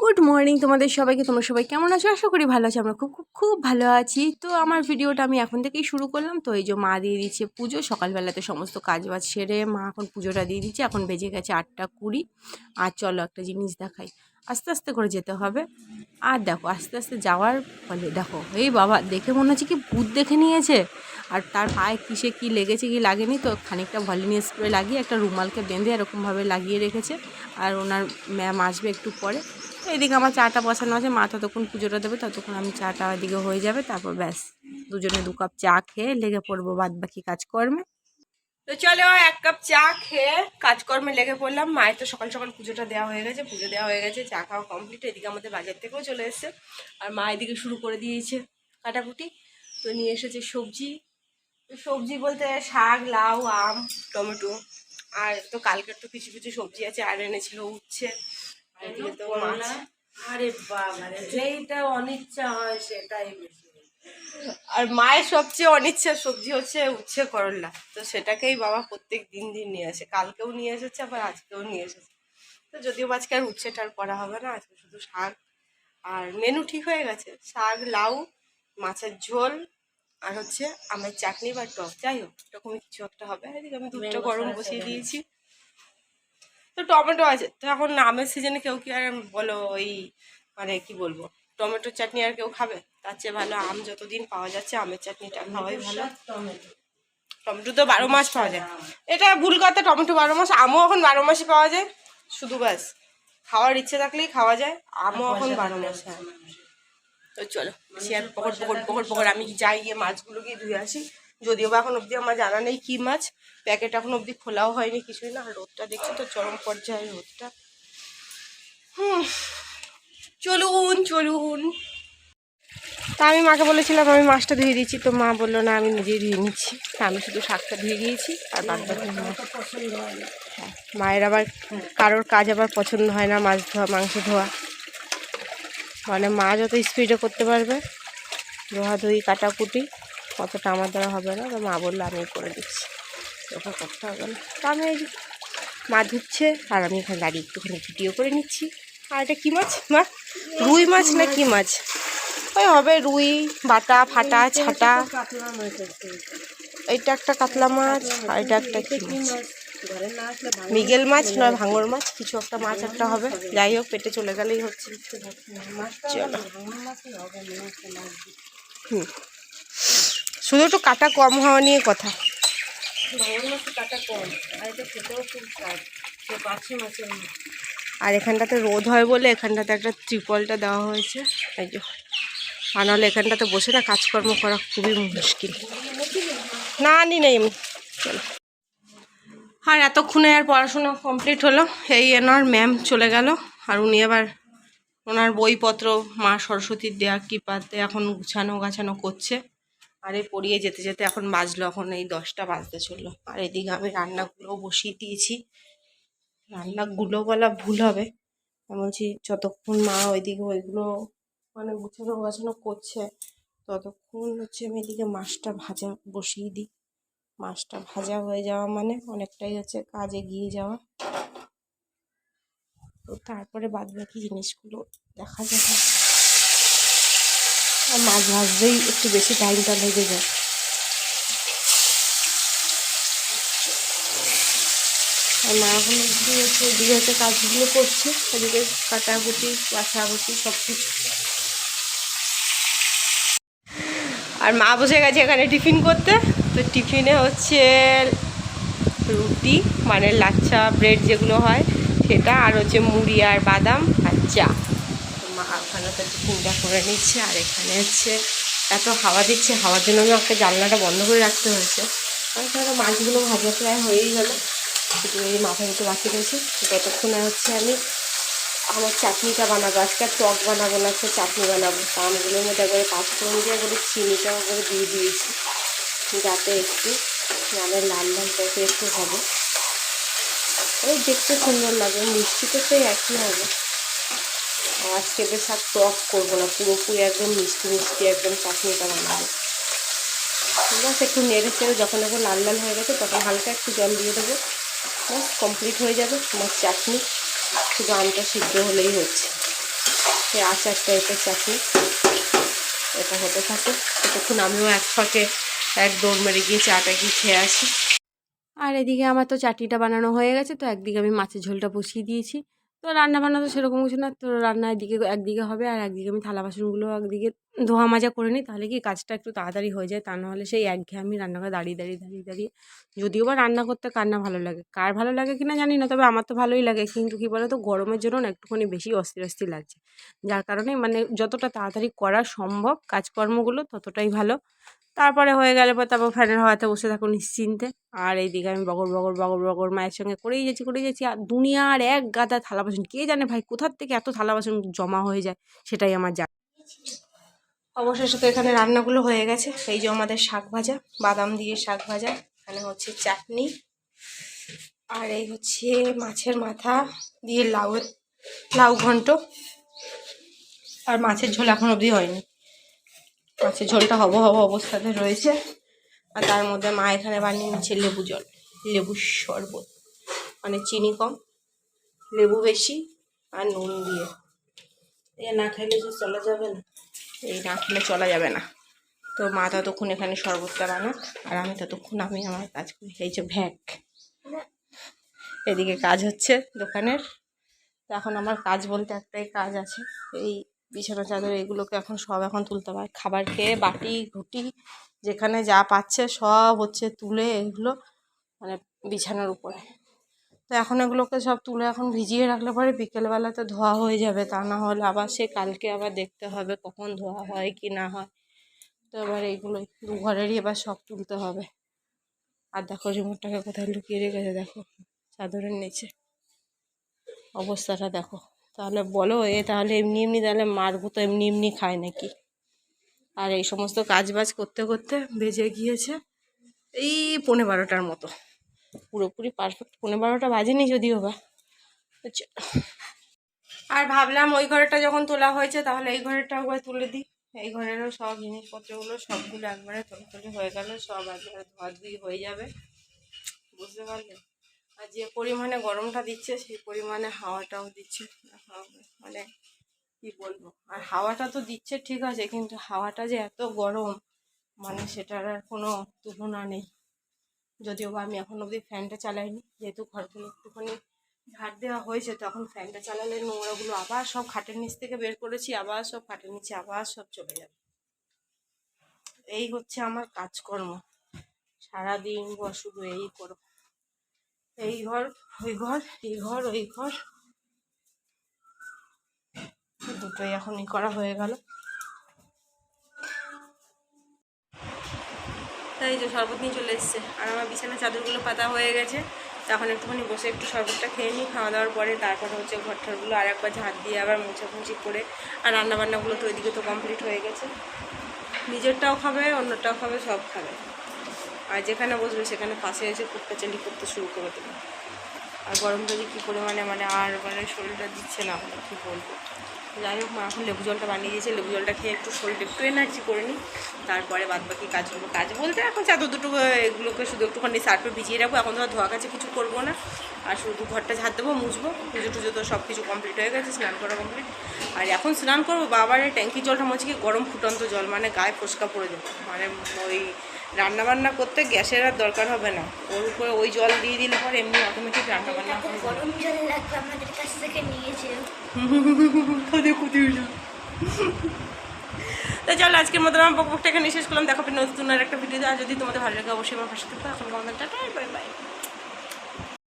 Good morning তোমাদের সবাইকে, তোমরা সবাই কেমন আছো? আশা করি ভালো আছো, আমরা খুব খুব খুব ভালো আছি। তো আমার ভিডিওটা আমি এখন থেকেই শুরু করলাম। তো এই যে মা দিয়ে দিচ্ছে পুজো, সকালবেলাতে সমস্ত কাজ বাজ সেরে মা এখন পুজোটা দিয়ে দিচ্ছে। এখন বেজে গেছে আটটা কুড়ি। আর চলো একটা জিনিস দেখাই। আস্তে আস্তে করে যেতে হবে। আর দেখো, আস্তে আস্তে যাওয়ার ফলে, দেখো, এই বাবা, দেখে মনে হচ্ছে কি ভূত দেখে নিয়েছে। আর তার পায়ে কিসে কি লেগেছে কি লাগেনি, তো খানিকটা ভলিনি স্প্রে লাগিয়ে একটা রুমালকে বেঁধে এরকমভাবে লাগিয়ে রেখেছে। আর ওনার ম্যাম আসবে একটু পরে। এদিকে আমার চাটা বসানো আছে, মা ততক্ষণ পুজোটা দেবে, ততক্ষণ আমি চাটা ওদিকে হয়ে যাবে, তারপর ব্যাস। দুজনে দু কাপ চা খেয়ে লেগে পড়ব বাদ বাকি কাজকর্মে। তো চলো এক কাপ চা খেয়ে কাজকর্মে লেগে পড়লাম। মায়ের তো সকাল সকাল পুজোটা দেওয়া হয়ে গেছে, পুজো দেওয়া হয়ে গেছে, চা খাওয়া কমপ্লিট এদিকে আমাদের বাজার থেকেও চলে এসেছে। আর মা এদিকে শুরু করে দিয়েছে কাটাকুটি। তো নিয়ে এসেছে সবজি। সবজি বলতে শাক, লাউ, আম, টমেটো। আর তো কালকের তো কিছু কিছু সবজি আছে, আর এনেছিল আর এদিকে তো মাছ। আরে বাবা রে যেইটা অনিচ্ছা হয় সেটাই বেশি। আর মায়ের সবচেয়ে অনিচ্ছা সবজি হচ্ছে উচ্ছে করলা। তো সেটাকেই বাবা প্রত্যেক দিন দিন নিয়ে আসে। কালকেও নিয়ে এসেছে আবার আজকেও নিয়ে এসেছে। তো যদিও আজকে আর উচ্ছেটা আর করা হবে না আজকে শুধু শাক। আর মেনু ঠিক হয়ে গেছে। শাক লাউ মাছের ঝোল আর হচ্ছে আমের চাটনি বা টক। যাই হোক এরকমই কিছু একটা হবে। এদিকে আমি দুধটা গরম বসিয়ে দিয়েছি। তো টমেটো আছে। তো এখন আমের সিজনে কেউ কি আর বলো ওই মানে কি বলব? টমেটোর চাটনি আর কেউ খাবে? তার চেয়ে ভালো আম যতদিন পাওয়া যাচ্ছে আমের চাটনিটা খাওয়াই ভালো। টমেটো। টমেটো তো বারো মাস পাওয়া যায়। এটা ভুল কথা টমেটো বারো মাস আমও এখন বারো মাসই পাওয়া যায়। শুধু ব্যাস খাওয়ার ইচ্ছে থাকলেই খাওয়া যায় আমও এখন বারো মাস হ্যাঁ। তো চলো সে আর পকড় পকড় পকড় পকড় আমি যাই গিয়ে মাছগুলো গিয়ে ধুয়ে আসি। যদিও বা এখন অবধি আমার জানা নেই কী মাছ। প্যাকেট এখন অবধি খোলাও হয়নি কিছুই না। আর রোদটা দেখছি তো চরম পর্যায়ে রোদটা। হুম চলুন চলুন। তা আমি মাকে বলেছিলাম আমি মাছটা ধুয়ে দিয়েছি। তো মা বলল না আমি নিজেই ধুয়ে নিচ্ছি। তা আমি শুধু শাকটা ধুয়ে দিয়েছি আর বাদ বাকি হয় মায়ের আবার কারোর কাজ আবার পছন্দ হয় না মাছ ধোয়া মাংস ধোয়া। মানে মা যত স্পিডে করতে পারবে ধোয়াধুয়ি কাটাকুটি। কতটা আমার দ্বারা হবে না মা বলল আমি করে দিচ্ছি। ওটা করতে হবে না। তো আমি এই মা ধুচ্ছে, আর আমি এখানে দাঁড়িয়ে একটুখানি ভিডিও করে নিচ্ছি। আর এটা কী মাছ? মা? রুই মাছ না কী মাছ? ওই হবে রুই, বাটা, ফাটা, ছাটা। এটা একটা কাতলা মাছ, আর এটা একটা কি মাছ? মিগেল মাছ নয়, ভাঙর মাছ, কিছু একটা মাছ একটা হবে। যাই হোক, পেটে চলে গেলেই হচ্ছে। হুম। শুধু একটু কাটা কম হওয়া নিয়ে কথা। আর এখানটাতে রোদ হয় বলে এখানটাতে একটা ত্রিপলটা দেওয়া হয়েছে। আর নাহলে এখানটাতে বসে না কাজকর্ম করা খুবই মুশকিল। না আনি নেই আর এতক্ষণে আর পড়াশোনা কমপ্লিট হলো। এই এনার ম্যাম চলে গেল। আর উনি আবার ওনার বইপত্র মা সরস্বতীর দেয়া কৃপাতে এখন গুছানো গাছানো করছে। আর পড়িয়ে যেতে যেতে এখন বাজলো, এখন এই দশটা বাজতে চলল। আর এদিকে আমি রান্নাগুলোও বসিয়ে দিয়েছি। রান্নাগুলো বলা ভুল হবে। বলছি, যতক্ষণ মা ওইদিকে ওইগুলো মানে গুছানো গাছানো করছে, ততক্ষণ হচ্ছে আমি এদিকে মাছটা ভাজা বসিয়ে দিই। মাছটা ভাজা হয়ে যাওয়া মানে অনেকটাই হচ্ছে কাজে এগিয়ে যাওয়া। তো তারপরে বাদ বাকি জিনিসগুলো দেখা আর মাছ ভাজতেই একটু বেশি টাইমটা লেগে যায়। আর মা এখন হচ্ছে হচ্ছে কাজগুলো করছে ওদিকে কাটাকুটি বাছাকুটি সব কিছু। আর মা বসে গেছে এখানে টিফিন করতে, তো টিফিনে হচ্ছে রুটি মানে লাচ্ছা ব্রেড যেগুলো হয়, সেটা আর হচ্ছে মুড়ি আর বাদাম আর চা। তো মা ওখানে তো টিফিনটা করে নিচ্ছে। আর এখানে হচ্ছে এত হাওয়া দিচ্ছে, হাওয়ার জন্য আমি একটা জানলাটা বন্ধ করে রাখতে হয়েছে। কারণ মাছগুলো ভাজা প্রায় হয়েই গেল। শুধু এই মাথার একটু বাকি রয়েছে ততক্ষণে হচ্ছে আমি আমার চাটনিটা বানাবো, আজকে টক বানাবো না, আজকে চাটনি বানাবো। আমগুলোর মধ্যে একবারে পাঁচফোড়ন দিয়ে একবারে চিনিটাও একবারে দিয়ে দিয়েছি। যাতে একটু মানে লাল লাল টাইপের একটু হবে। ওই দেখতে সুন্দর লাগে, মিষ্টি তো সেই একই হবে। আজকে বেশ আর টক করব না, পুরোপুরি একদম মিষ্টি মিষ্টি একদম চাটনিটা বানাবো। ব্যাস একটু নেড়ে চেড়ে যখন একবার লাল লাল হয়ে গেছে, তখন হালকা একটু জল দিয়ে দেবো। ব্যাস কমপ্লিট হয়ে যাবে। তোমার চাটনি শুধু আমটা সিদ্ধ হলেই হচ্ছে। এই আচার টাইপের চাটনি। এটা হতে থাকে ততক্ষণ আমিও এক ফাঁকে, এক দৌড় মেরে গিয়ে চাটা গিয়ে খেয়ে আসি। আর এদিকে আমার তো চাটনিটা বানানো হয়ে গেছে, তো একদিকে আমি মাছের ঝোলটা বসিয়ে দিয়েছি। তো রান্না বান্না তো সেরকম কিছু না। তো রান্না এদিকে একদিকে হবে আর একদিকে আমি থালা বাসনগুলো একদিকে ধোয়া মাজা করে নিই। তাহলে কি কাজটা একটু তাড়াতাড়ি হয়ে যায়? তা নাহলে সেই একঘেয়ে আমি রান্না করে দাঁড়িয়ে দাঁড়িয়ে দাঁড়িয়ে দাঁড়িয়ে যদিও বা রান্না করতে কার না ভালো লাগে? কার ভালো লাগে কিনা জানি না, তবে আমার তো ভালোই লাগে। কিন্তু কী বলো তো গরমের জন্য না একটুখানি বেশি অস্থির অস্থির লাগছে। যার কারণে মানে যতটা তাড়াতাড়ি করা সম্ভব কাজকর্মগুলো ততটাই ভালো। তারপরে হয়ে গেলে পর তারপর ফ্যানের হাওয়াতে বসে থাকো নিশ্চিন্তে। আর এইদিকে আমি বগর বগর বগর বগর মায়ের সঙ্গে করেই যাচ্ছি করেই যাচ্ছি। আর দুনিয়ার এক গাদা থালা বাসন, কে জানে ভাই কোথার থেকে এত থালা বাসন জমা হয়ে যায়, সেটাই আমার জানা। অবশেষে তো এখানে রান্নাগুলো হয়ে গেছে। এই যে আমাদের শাক ভাজা, বাদাম দিয়ে শাক ভাজা, এখানে হচ্ছে চাটনি। আর এই হচ্ছে মাছের মাথা দিয়ে লাউ লাউ ঘন্ট। আর মাছের ঝোল এখন অবধি হয়নি। মাছের ঝোলটা হব হব অবস্থাতে রয়েছে। আর তার মধ্যে মা এখানে বানিয়ে নিচ্ছে লেবু জল লেবু শরবত। মানে চিনি কম, লেবু বেশি আর নুন দিয়ে। এ না খাইলে যে চলা যাবে না। এই না খেলে চলা যাবে না। তো মা ততক্ষণ এখানে শরবতটা বানাক আর আমি ততক্ষণ আমি আমার কাজ করি। এই যে ভ্যাক। এদিকে কাজ হচ্ছে দোকানের। এখন আমার কাজ বলতে একটাই কাজ আছে। এই বিছানা, চাদর এগুলোকে এখন সব এখন তুলতে হয়। খাবার খেয়ে বাটি, ঘুটি, যেখানে যা পাচ্ছে সব হচ্ছে তুলে এগুলো মানে বিছানার উপরে। তো এখন এগুলোকে সব তুলে এখন ভিজিয়ে রাখলে পরে বিকেলবেলাতে ধোয়া হয়ে যাবে। তা না হলে আবার সে কালকে আবার দেখতে হবে কখন ধোয়া হয় কি না হয়। তো এবার এইগুলোই দু ঘরেরই এবার সব তুলতে হবে। আর দেখো রিমোটটাকে কোথায় লুকিয়ে রেখেছে, দেখো। চাদরের নিচে। অবস্থাটা দেখো। তাহলে বলো, এ তাহলে এমনি এমনি তাহলে মারবো তো এমনি এমনি খায় নাকি? আর এই সমস্ত কাজ বাজ করতে করতে বেজে গিয়েছে এই পনেরো বারোটার মতো। পুরোপুরি পারফেক্ট পনেরো বারোটা বাজেনি যদিও বা। আর ভাবলাম ওই ঘরেটা যখন তোলা হয়েছে তাহলে এই ঘরেটা একবার তুলে দিই। এই ঘরেরও সব জিনিসপত্রগুলো সবগুলো একবারে তোলাতুলি হয়ে গেল, সব একবারে ধোয়াধুয়ি হয়ে যাবে। বুঝতে পারলে? আর যে পরিমাণে গরমটা দিচ্ছে সেই পরিমাণে হাওয়াটাও দিচ্ছে। মানে কি বলব? আর হাওয়াটা তো দিচ্ছে ঠিক আছে, কিন্তু হাওয়াটা যে এত গরম মানে সেটার আর কোনো তুলনা নেই। যদিও বা আমি এখন অবধি ফ্যানটা চালাইনি, যেহেতু ঘরগুলো একটুখানি ঝাড় দেওয়া হয়েছে, তখন ফ্যানটা চালালে নোংরাগুলো আবার সব খাটের নিচ থেকে বের করেছি, আবার সব খাটের নিচে আবার সব চলে যাবে। এই হচ্ছে আমার কাজকর্ম। সারাদিন শুধু এই করো এই ঘর, ওই ঘর, এই ঘর, ওই ঘর। দুটোই এখনই করা হয়ে গেল। তাই যে শরবত নিয়ে চলে এসছে। আর আমার বিছানা চাদরগুলো পাতা হয়ে গেছে। তখন একটুখানি বসে একটু শরবতটা খেয়ে নিই, খাওয়া দাওয়ার পরে তারপরে হচ্ছে ঘরটারগুলো আর একবার ঝাঁট দিয়ে আবার মোছামুছি করে আর রান্নাবান্নাগুলো তো ওইদিকে তো কমপ্লিট হয়ে গেছে। নিজেরটাও খাবে, অন্যটাও খাবে, সব খাবে। আর যেখানে বসবে সেখানে পাশে এসে কুটকাচালি করতে শুরু করে দেবে। আর গরমটা যে কী পরিমাণে মানে আর মানে শরীরটা দিচ্ছে না মানে কী বলব? যাই হোক, মা এখন লেবু জলটা বানিয়ে দিয়েছে। লেবু জলটা খেয়ে একটু শরীরটা একটু এনার্জি করে নিই তারপরে বাদ বাকি কাজ করব কাজ বলতে এখন চাদর দুটো এগুলোকে শুধু একটুখানি সার্ফে ভিজিয়ে রাখব। এখন তো আর ধোয়া কাছে কিছু করব না। আর শুধু ঘরটা ঝাড় দেবো, মুছবো। পুজো টুজো তো সব কিছু কমপ্লিট হয়ে গেছে, স্নান করা কমপ্লিট আর এখন স্নান করব। বাবার এই ট্যাঙ্কির জলটা মনে হচ্ছে কি গরম ফুটন্ত জল মানে গায়ে ফোসকা পড়ে যাবে। মানে ওই রান্না বান্না করতে গ্যাসের আর দরকার হবে না। ওর উপরে ওই জল দিয়ে দিলে পর এমনি অটোমেটিক রান্নাবান্না গরম জলে লাগবে আমাদের কাছ থেকে নিয়েছে। তাদের ক্ষতি হলো তো চলো আজকের মতো আমার বকবকটা এখানে শেষ করলাম। দেখো নতুন আর একটা ভিডিও দেওয়া যদি তোমাদের ভালো লাগে অবশ্যই আমার পাশে থাকবে। এখন বাই বাই।